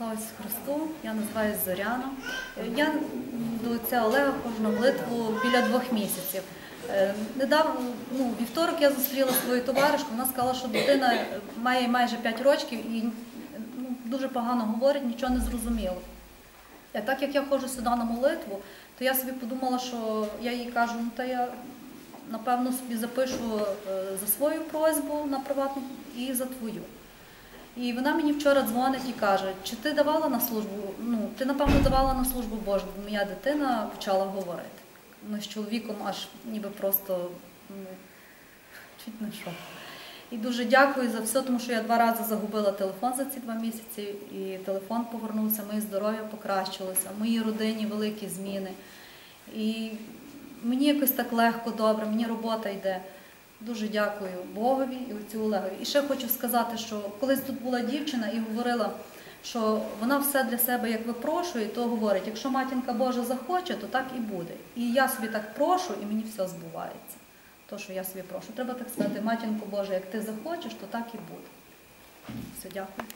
Слава Ісусу Христу, я називаюся Зоряна. Е, Я до отця Олега ходжу на молитву біля двох місяців. Е, Недавно, ну, вівторок я зустріла свою товаришку, вона сказала, що дитина має майже 5 років і ну, дуже погано говорить, нічого не зрозуміло. А так як я ходжу сюди на молитву, то я собі подумала, що я їй кажу, ну та я напевно собі запишу е, за свою просьбу на приватну і за твою. І вона мені вчора дзвонить і каже, чи ти давала на службу, ну, ти, напевно, давала на службу Божу, бо моя дитина почала говорити. Ми з чоловіком аж ніби просто ну, чуть не що. І дуже дякую за все, тому що я два рази загубила телефон за ці два місяці, і телефон повернувся, моє здоров'я покращилося, в моїй родині великі зміни. І мені якось так легко, добре, мені робота йде. Дуже дякую Богові і отцю Олегові. І ще хочу сказати, що колись тут була дівчина і говорила, що вона все для себе як випрошує, то говорить, якщо матінка Божа захоче, то так і буде. І я собі так прошу, і мені все збувається. То, що я собі прошу. Треба так сказати, матінко Божа, як ти захочеш, то так і буде. Все, дякую.